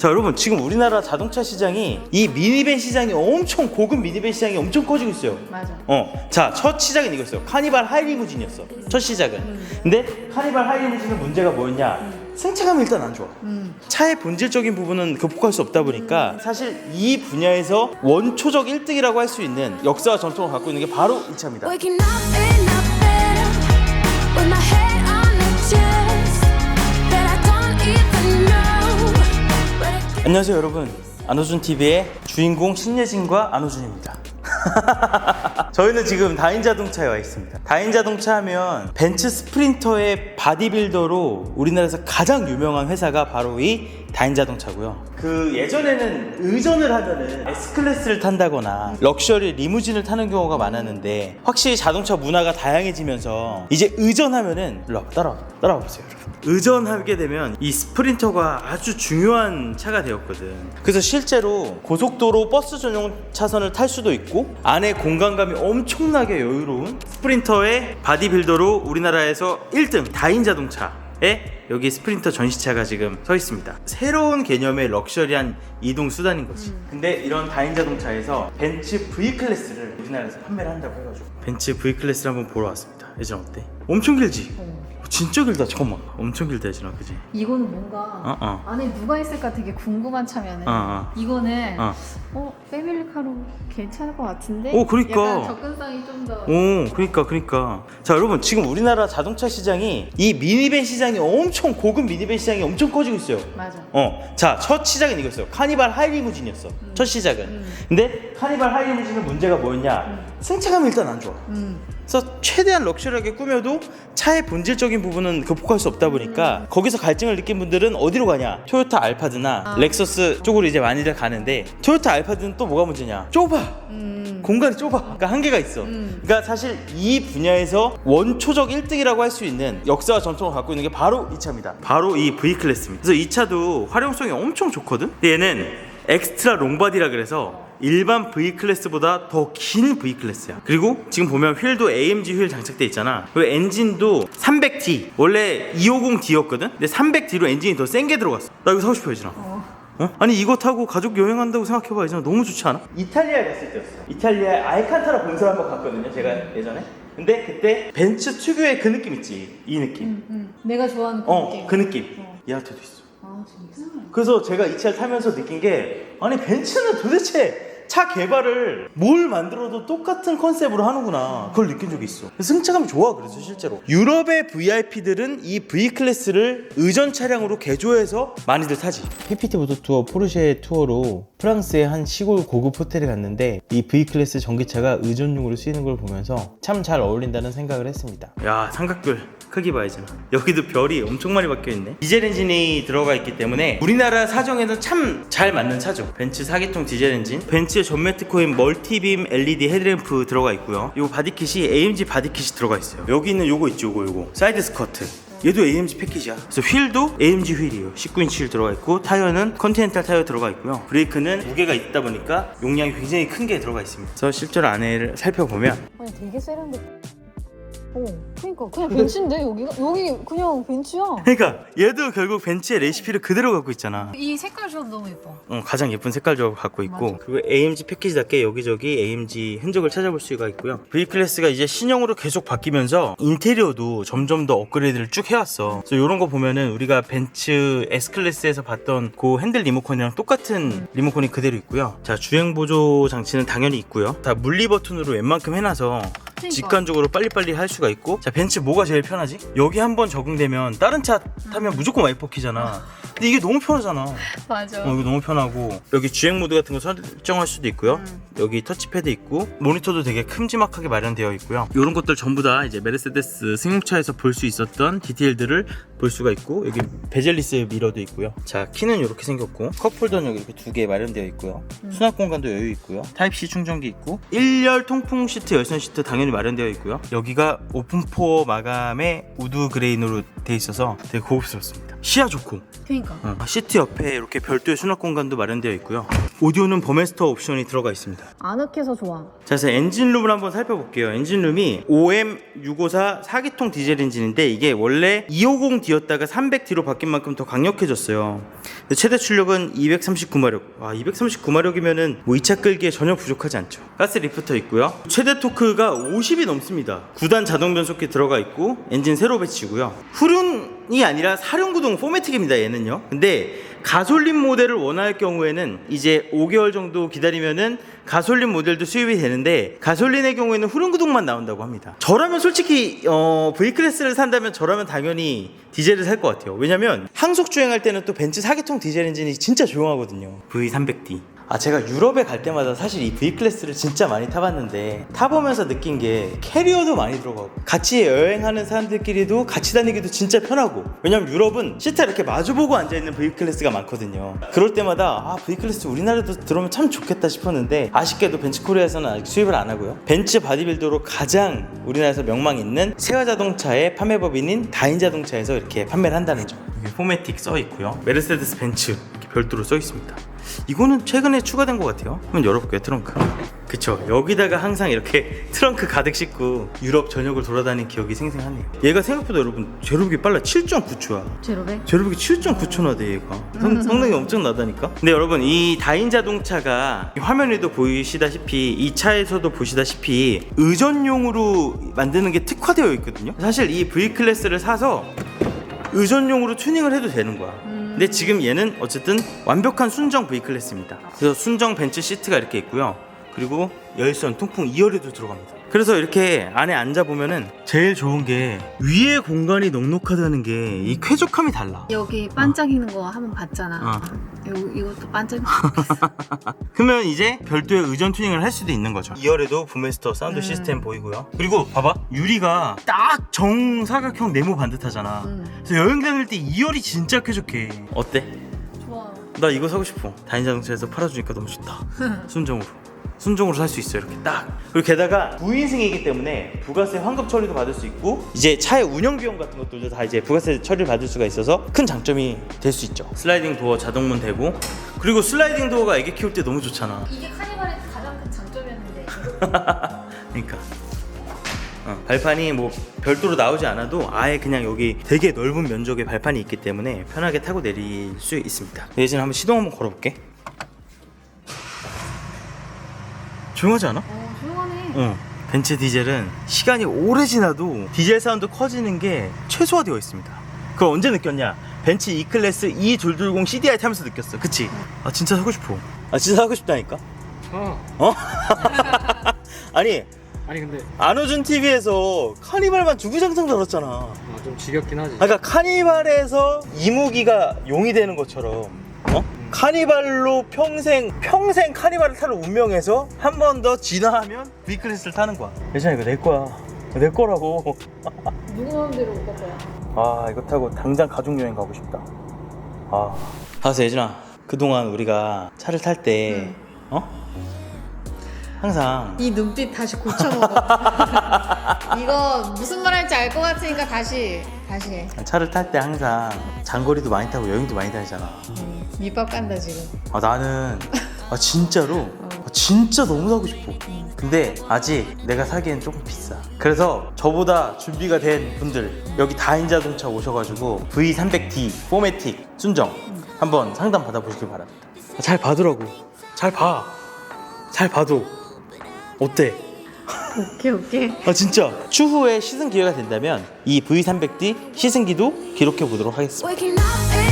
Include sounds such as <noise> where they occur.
자 여러분 지금 우리나라 자동차 시장이 이 미니밴 시장이 엄청 고급 미니밴 시장이 엄청 커지고 있어요. 맞아. 어, 자, 첫 시작은 이거였어요. 카니발 하이리무진이었어. 첫 시작은. 근데 카니발 하이리무진의 문제가 뭐였냐? 승차감이 일단 안 좋아. 음. 차의 본질적인 부분은 극복할 수 없다 보니까 사실 이 분야에서 원초적 1등이라고 할 수 있는 역사와 전통을 갖고 있는 게 바로 이 차입니다. Waking up in a bed with my head 안녕하세요, 여러분. 안호준 TV의 주인공 신예진과 안호준입니다. <laughs> 저희는 지금 다인 자동차에 와 있습니다. 다인 자동차 하면 벤츠 스프린터의 바디빌더로 우리나라에서 가장 유명한 회사가 바로 이 다인 자동차고요. 그 예전에는 의전을 하면은 S 클래스를 탄다거나 럭셔리 리무진을 타는 경우가 많았는데 확실히 자동차 문화가 다양해지면서 이제 의전하면은 일로 따라와 따라와 보세요. 의전하게 되면 이 스프린터가 아주 중요한 차가 되었거든. 그래서 실제로 고속도로 버스 전용 차선을 탈 수도 있고 안에 공간감이 엄청나게 여유로운 스프린터의 바디빌더로 우리나라에서 1등 다인 자동차 에 여기 스프린터 전시차가 지금 서 있습니다. 새로운 개념의 럭셔리한 이동 수단인 거지. 근데 이런 다인 자동차에서 벤츠 V 클래스를 우리나라에서 판매를 한다고 해가지고 벤츠 V 클래스를 한번 보러 왔습니다. 예전 어때? 엄청 길지? 진짜 길다. 잠깐만. 엄청 길다 예전아, 그지? 이거는 뭔가 어, 어. 안에 누가 있을까 되게 궁금한 차면은 어, 어. 이거는 어. 어 패밀리카로 괜찮을 것 같은데. 오, 그러니까. 약간 접근성이 좀 더. 오, 그러니까, 그러니까. 자, 여러분, 지금 우리나라 자동차 시장이 이 미니밴 시장이 엄청 고급 미니밴 시장이 엄청 커지고 있어요. 맞아. 어, 자, 첫 시작은 이거였어요. 카니발 하이리무진이었어. 첫 시작은. 음. 근데 카니발 하이리무진의 문제가 뭐였냐? 승차감이 일단 안 좋아. 음. 그래서 최대한 럭셔리하게 꾸며도 차의 본질적인 부분은 극복할 수 없다 보니까 거기서 갈증을 느낀 분들은 어디로 가냐? 토요타 알파드나 아. 렉서스 쪽으로 이제 많이들 가는데 토요타 알파드는 또 뭐가 문제냐? 좁아. 음. 공간이 좁아. 그러니까 한계가 있어. 음. 그러니까 사실 이 분야에서 원초적 1등이라고 할 수 있는 역사와 전통을 갖고 있는 게 바로 이 차입니다. 바로 이 V 클래스입니다. 그래서 이 차도 활용성이 엄청 좋거든. 근데 얘는 엑스트라 롱바디라 그래서 일반 V 클래스보다 더 긴 V 클래스야. 그리고 지금 보면 휠도 AMG 휠 장착돼 있잖아. 그리고 엔진도 300D. 원래 250D였거든. 근데 300D로 엔진이 더 센 게 들어갔어. 나 이거 사고 싶어 예진아. 어? 아니 이거 타고 가족 여행한다고 생각해봐 예전에 너무 좋지 않아? 이탈리아에 갔을 때였어 이탈리아에 알칸타라 본사를 한번 갔거든요 제가 예전에 근데 그때 벤츠 특유의 그 느낌 있지 이 느낌 음, 음. 내가 좋아하는 그 어 느낌. 그 느낌 어. 얘한테도 있어 아 진짜? 그래서 제가 이 차를 타면서 느낀 게 아니 벤츠는 도대체 차 개발을 뭘 만들어도 똑같은 컨셉으로 하는구나. 그걸 느낀 적이 있어. 승차감이 좋아 그래서 실제로. 유럽의 VIP들은 이 V클래스를 의전 차량으로 개조해서 많이들 타지. PPT 보드 투어 포르쉐 투어로 프랑스의 한 시골 고급 호텔에 갔는데 이 V클래스 전기차가 의전용으로 쓰이는 걸 보면서 참 잘 어울린다는 생각을 했습니다. 야 삼각별 크기 봐야지 여기도 별이 엄청 많이 박혀 있네 디젤 엔진이 들어가 있기 때문에 우리나라 사정에는 참 잘 맞는 차죠 벤츠 4기통 디젤 엔진 벤츠 전매특허인 멀티빔 LED 헤드램프 들어가 있고요 요 바디킷이 AMG 바디킷이 들어가 있어요 여기 있는 요거 있죠 요거 요거 사이드 스커트 얘도 AMG 패키지야. 그래서 휠도 AMG 휠이에요. 19인치 휠 들어가 있고 타이어는 컨티넨탈 타이어 들어가 있고요. 브레이크는 무게가 있다 보니까 용량이 굉장히 큰 게 들어가 있습니다. 그래서 실제로 안에를 살펴보면 아니 되게 세련돼. 어, 그러니까 그냥 벤츠인데 여기가? 여기 그냥 벤츠야. 그러니까 얘도 결국 벤츠의 레시피를 그대로 갖고 있잖아. 이 색깔 조합 너무 예뻐. 어, 가장 예쁜 색깔 조합을 갖고 있고. 그리고 AMG 패키지답게 여기저기 AMG 흔적을 찾아볼 수가 있고요. V 클래스가 이제 신형으로 계속 바뀌면서 인테리어도 점점 더 업그레이드를 쭉 해왔어. 그래서 이런 거 보면은 우리가 벤츠 S 클래스에서 봤던 그 핸들 리모컨이랑 똑같은 리모컨이 그대로 있고요. 자 주행 보조 장치는 당연히 있고요. 다 물리 버튼으로 웬만큼 해놔서 직관적으로 빨리빨리 할 수가 있고. 자 벤츠 뭐가 제일 편하지? 여기 한번 적응되면 다른 차 타면 무조건 와이퍼 키잖아 근데 이게 너무 편하잖아 맞아. 어, 이거 너무 편하고 여기 주행 모드 같은 거 설정할 수도 있고요. 음. 여기 터치패드 있고 모니터도 되게 큼지막하게 마련되어 있고요. 이런 것들 전부 다 이제 메르세데스 승용차에서 볼 수 있었던 디테일들을 볼 수가 있고 여기 베젤리스 미러도 있고요. 자 키는 이렇게 생겼고 컵홀더는 여기 이렇게 두 개 마련되어 있고요. 음. 수납 공간도 여유 있고요. 타입 C 충전기 있고 1열 통풍 시트 열선 시트 당연히 마련되어 있고요. 여기가 오픈포어 마감의 우드 그레인으로 돼 있어서 되게 고급스럽습니다. 시야 좋고 그니까. 어, 시트 옆에 이렇게 별도의 수납 공간도 마련되어 있고요. 오디오는 버메스터 옵션이 들어가 있습니다. 아늑해서 좋아. 자, 그래서 엔진룸을 한번 살펴볼게요. 엔진룸이 OM654 4기통 디젤 엔진인데 이게 원래 250D였다가 300D로 바뀐 만큼 더 강력해졌어요. 최대 출력은 239마력. 와, 239마력이면은 뭐 2차 끌기에 전혀 부족하지 않죠. 가스 리프터 있고요. 최대 토크가 50이 넘습니다. 9단 자동 변속기 들어가 있고 엔진 세로 배치고요. 후륜 이 아니라 사륜구동 포매틱입니다. 얘는요. 근데 가솔린 모델을 원할 경우에는 이제 5개월 정도 기다리면은 가솔린 모델도 수입이 되는데 가솔린의 경우에는 후륜구동만 나온다고 합니다. 저라면 솔직히 어, V 클래스를 산다면 저라면 당연히 디젤을 살 것 같아요. 왜냐면 항속 주행할 때는 또 벤츠 4기통 디젤 엔진이 진짜 조용하거든요. V300D. 아 제가 유럽에 갈 때마다 사실 이 V 클래스를 진짜 많이 타봤는데 타보면서 느낀 게 캐리어도 많이 들어가고 같이 여행하는 사람들끼리도 같이 다니기도 진짜 편하고 왜냐면 유럽은 시트 이렇게 마주보고 앉아있는 V 클래스가 많거든요. 그럴 때마다 아 V 클래스 우리나라도 들어오면 참 좋겠다 싶었는데 아쉽게도 벤츠 코리아에서는 아직 수입을 안 하고요. 벤츠 바디빌더로 가장 우리나라에서 명망 있는 세화 자동차의 판매법인인 다인 자동차에서 이렇게 판매를 한다는 점. 포매틱 써 있고요. 메르세데스 벤츠 별도로 써 있습니다 이거는 최근에 추가된 것 같아요. 한번 열어볼게요 트렁크. 그쵸 여기다가 항상 이렇게 <laughs> 트렁크 가득 싣고 유럽 전역을 돌아다닌 기억이 생생하네요. 얘가 생각보다 여러분 제로백이 빨라 7.9초야. 제로백? 제로백이 7.9초 나대 얘가 성, 성능이 엄청 나다니까 근데 여러분 이 다인 자동차가 이 화면에도 보이시다시피 이 차에서도 보시다시피 의전용으로 만드는 게 특화되어 있거든요 사실 이 V 클래스를 사서 의전용으로 튜닝을 해도 되는 거야 근데 지금 얘는 어쨌든 완벽한 순정 V 클래스입니다. 그래서 순정 벤츠 시트가 이렇게 있고요. 그리고 열선 통풍 2열에도 들어갑니다 그래서 이렇게 안에 앉아 보면은 제일 좋은 게 위에 공간이 넉넉하다는 게 이 쾌적함이 달라 여기 반짝이는 거 한번 봤잖아. 어. 요, 이것도 반짝이는 <laughs> 그러면 이제 별도의 의전 튜닝을 할 수도 있는 거죠 2열에도 부메스터 사운드 시스템 보이고요 그리고 봐봐 유리가 딱 정사각형 네모 반듯하잖아 음. 그래서 여행 다닐 때 2열이 진짜 쾌적해 어때? 좋아. 나 이거 사고 싶어. 다인 자동차에서 팔아주니까 너무 좋다. <laughs> 순정으로. 순정으로 살 수 있어요. 이렇게 딱. 그리고 게다가 부인승이기 때문에 부가세 환급 처리도 받을 수 있고 이제 차의 운영 비용 같은 것들도 다 이제 부가세 처리를 받을 수가 있어서 큰 장점이 될 수 있죠. 슬라이딩 도어 자동문 되고 그리고 슬라이딩 도어가 애기 키울 때 너무 좋잖아. 이게 카니발의 가장 큰 장점이었는데. <laughs> 그러니까 어, 발판이 뭐 별도로 나오지 않아도 아예 그냥 여기 되게 넓은 면적의 발판이 있기 때문에 편하게 타고 내릴 수 있습니다. 예전에 한번 시동 한번 걸어볼게. 조용하지 않아? 어, 조용하네. 어. 벤츠 디젤은 시간이 오래 지나도 디젤 사운드 커지는 게 최소화되어 있습니다. 그걸 언제 느꼈냐? 벤츠 E 클래스 E220 CDI 타면서 느꼈어. 그치? 아 진짜 사고 싶어. 아 진짜 사고 싶다니까. 어. 어? <laughs> 아니 아니 근데 안호준 TV에서 카니발만 주구장창 다뤘잖아. 아, 좀 지겹긴 하지. 아, 그러니까 카니발에서 이무기가 용이 되는 것처럼, 어? 카니발로 평생 평생 카니발을 탈 운명에서 한 번 더 진화하면 V 클래스를 타는 거야. 예전에 이거 내 거야. 내 거라고. <laughs> 누구 마음대로 못 거야. 아 이거 타고 당장 가족 여행 가고 싶다. 아. 하서 예진아 그동안 우리가 차를 탈 때, 어? 항상 이 눈빛 다시 고쳐먹어. <laughs> 이거 무슨 말 할지 알 것 같으니까 다시, 다시 해. 차를 탈 때 항상 장거리도 많이 타고 여행도 많이 다니잖아. 음, 밑밥 깐다, 지금. 아 나는 아 진짜로 아, 진짜 너무 사고 싶어. 근데 아직 내가 사기엔 조금 비싸. 그래서 저보다 준비가 된 분들 여기 다인 자동차 오셔가지고 V300D 포매틱 순정 한번 상담 받아보시길 바랍니다. 아, 잘 봐두라고. 잘 봐. 잘 봐도 어때? 오케이, 오케이. 아 진짜 추후에 시승 기회가 된다면 이 V300D 시승기도 기록해 보도록 하겠습니다.